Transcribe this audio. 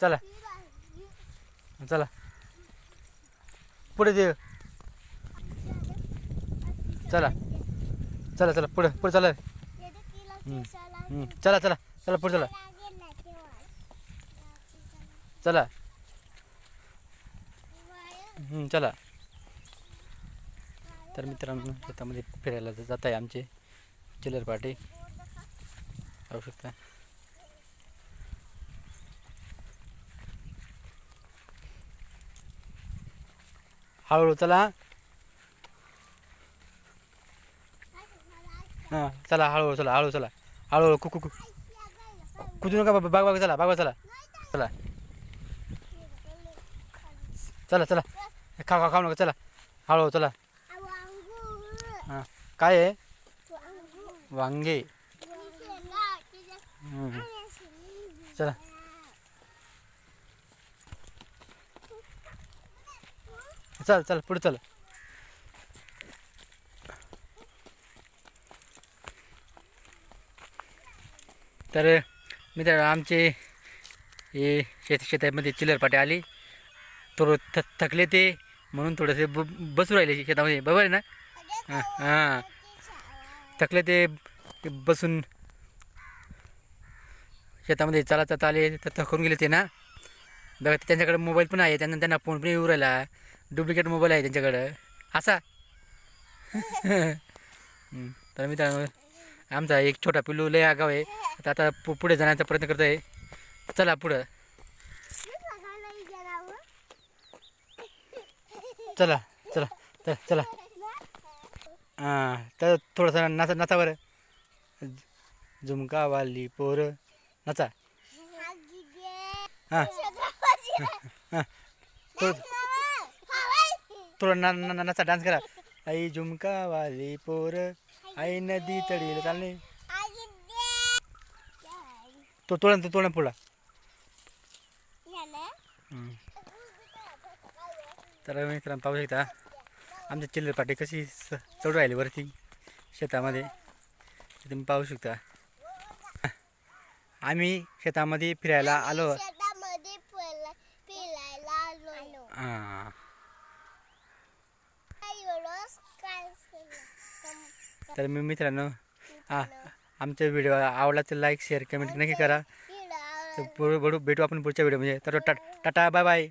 चला. चला. पुढे दे. चला. चला चला. पुढे पुढे चला चला चला. चला पुढे चला. चला चला. तर मित्रांनो शेतामध्ये फिरायला जात आहे आमचे. चिल्लर पार्टी. राहू शकता. हळूहळू चला. हां चला हळूहळू चला हळू चला. हळूहळू कुकू कुक कुठू नका बाग बाग चला बाग चला. चला. चला चला. खा खा खाऊ नका चला. हळूहळू चला. हां. काय आहे? वांगे. चला. चल चल पुढे चल. तर मित्र आमचे हे शेत शेतामध्ये चिल्लरपाटे आली. थोडं थ थकले ते म्हणून थोडेसे ब बसू राहिले शेतामध्ये. बरोबर आहे ना? हां हां. थकले ते बसून शेतामध्ये चाला चालता आले तर थकून गेले ते ना. बघा त्यांच्याकडे मोबाईल पण आहे त्यांना त्यांना फोन पण येऊ राहिला. डुप्लिकेट मोबाईल आहे त्यांच्याकडं. असा. तर मित्रांनो आमचा एक छोटा पिल्लू लय आगाव आहे. आता आता पु- पुढे जाण्याचा प्रयत्न करतो आहे चला पुढं. चला चला चला चला. हां तर थोडंसं नाचा नाचा बरं. झुमकावाली पोरं. नाचा. हां. हां. थोडं थोडं ना ना नाचा डान्स करा. आई झुमका वाली पोरं आई नदी तडील चालले तो तोडा तो तोडा पुढा. तर मित्रांनो पाहू शकता आमच्या चिल्लर पाटी कशी चढू राहिली वरती शेतामध्ये. तुम्ही पाहू शकता. आम्ही शेतामध्ये फिरायला आलो शेतामध्ये फिरला- फिरायला आलो हां काय एवढंच काय केलं? तर मी मित्रांनो आमचा व्हिडिओ आवडला तर लाईक शेअर कमेंट नक्की करा. तर पुढे भेटू भेटू आपण पुढच्या व्हिडिओमध्ये तर टाटा बाय बाय